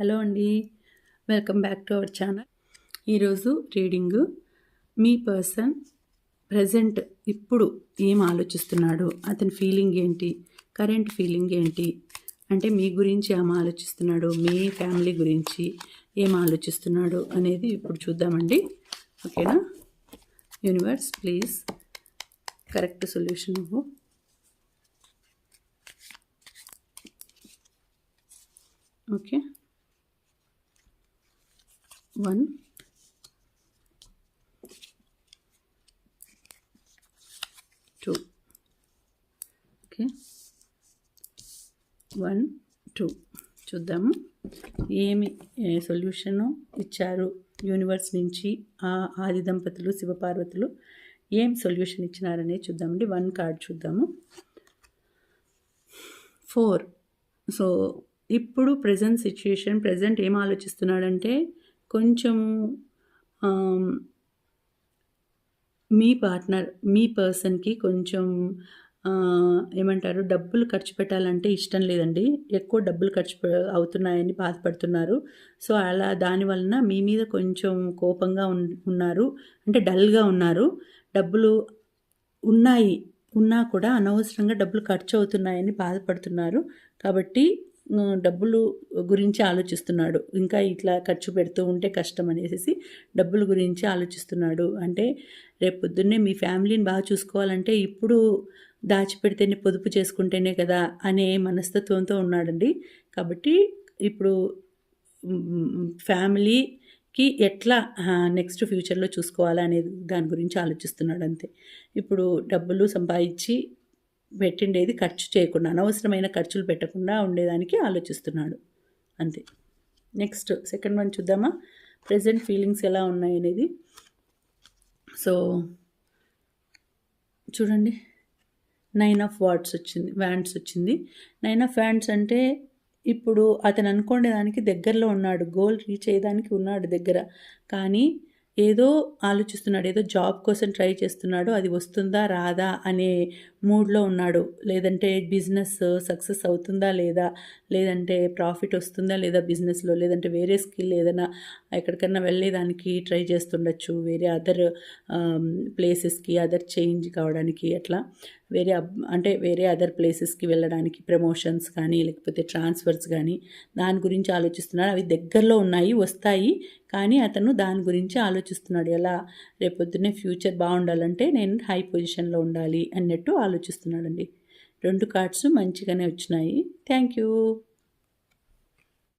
Hello అండి. Welcome back to our channel. ఈరోజు reading మీ పర్సన్ ప్రజెంట్ ఇప్పుడు ఏం ఆలోచిస్తున్నాడు? అతని ఫీలింగ్ ఏంటి? కరెంట్ ఫీలింగ్ ఏంటి? అంటే మీ గురించి ఏం ఆలోచిస్తున్నాడు? మీ ఫ్యామిలీ గురించి ఏం ఆలోచిస్తున్నాడు అనేది ఇప్పుడు చూద్దామండి. ఓకేనా? Universe please. కరెక్ట్ సొల్యూషన్ ఇవ్వు. Okay? One. Two okay one two చూద్దాము. ఏమి సొల్యూషను ఇచ్చారు యూనివర్స్ నుంచి ఆ ఆది దంపతులు శివపార్వతులు? ఏం సొల్యూషన్ ఇచ్చినారనే చూద్దామండి. వన్ కార్డ్ చూద్దాము. ఫోర్ సో ఇప్పుడు ప్రజెంట్ సిచ్యుయేషన్ ప్రజెంట్ ఏం ఆలోచిస్తున్నాడంటే కొంచెం మీ పార్ట్నర్ మీ పర్సన్కి కొంచెం ఏమంటారు డబ్బులు ఖర్చు పెట్టాలంటే ఇష్టం లేదండి. ఎక్కువ డబ్బులు ఖర్చు అవుతున్నాయని బాధపడుతున్నారు. సో అలా దానివలన మీ మీద కొంచెం కోపంగా ఉన్నారు. అంటే డల్గా ఉన్నారు. డబ్బులు ఉన్నాయి. ఉన్నా కూడా అనవసరంగా డబ్బులు ఖర్చు అవుతున్నాయని బాధపడుతున్నారు. కాబట్టి డబ్బులు గురించి ఆలోచిస్తున్నాడు. ఇంకా ఇట్లా ఖర్చు పెడుతూ ఉంటే కష్టం అనేసి డబ్బుల గురించి ఆలోచిస్తున్నాడు. అంటే రేపు పొద్దున్నే మీ ఫ్యామిలీని బాగా చూసుకోవాలంటే ఇప్పుడు దాచిపెడితేనే పొదుపు చేసుకుంటేనే కదా అనే మనస్తత్వంతో ఉన్నాడండి. కాబట్టి ఇప్పుడు ఫ్యామిలీకి ఎట్లా నెక్స్ట్ ఫ్యూచర్లో చూసుకోవాలా అనేది దాని గురించి ఆలోచిస్తున్నాడు అంతే. ఇప్పుడు డబ్బులు సంపాదించి పెట్టిండేది ఖర్చు చేయకుండా అనవసరమైన ఖర్చులు పెట్టకుండా ఉండేదానికి ఆలోచిస్తున్నాడు. అంతే. నెక్స్ట్ సెకండ్ వన్ చూద్దామా? ప్రజెంట్ ఫీలింగ్స్ ఎలా ఉన్నాయి అనేది. సో చూడండి. నైన్ ఆఫ్ వాట్స్ వచ్చింది వ్యాండ్స్ వచ్చింది. నైన్ ఆఫ్ వ్యాండ్స్ అంటే ఇప్పుడు అతను అనుకునేదానికి దగ్గరలో ఉన్నాడు గోల్ రీచ్ అయ్యేదానికి ఉన్నాడు దగ్గర. కానీ ఏదో ఆలోచిస్తున్నాడు ఏదో జాబ్ కోసం ట్రై చేస్తున్నాడు అది వస్తుందా రాదా అనే మూడ్లో ఉన్నాడు. లేదంటే బిజినెస్ సక్సెస్ అవుతుందా లేదా? లేదంటే ప్రాఫిట్ వస్తుందా లేదా బిజినెస్లో? లేదంటే వేరే స్కిల్ ఏదైనా ఎక్కడికన్నా వెళ్ళేదానికి ట్రై చేస్తుండొచ్చు. వేరే అదర్ ప్లేసెస్కి అదర్ చేంజ్ కావడానికి అట్లా. వేరే అంటే వేరే అదర్ ప్లేసెస్కి వెళ్ళడానికి ప్రమోషన్స్ కానీ లేకపోతే ట్రాన్స్ఫర్స్ కానీ దాని గురించి ఆలోచిస్తున్నాడు. అవి దగ్గరలో ఉన్నాయి వస్తాయి. కానీ అతను దాని గురించి ఆలోచిస్తున్నాడు. ఎలా? రేపొద్దునే ఫ్యూచర్ బాగుండాలంటే నేను హై పొజిషన్లో ఉండాలి అన్నట్టు ఆలోచిస్తున్నాడండి. రెండు కార్డ్స్ మంచిగానే వచ్చినాయి. Thank you.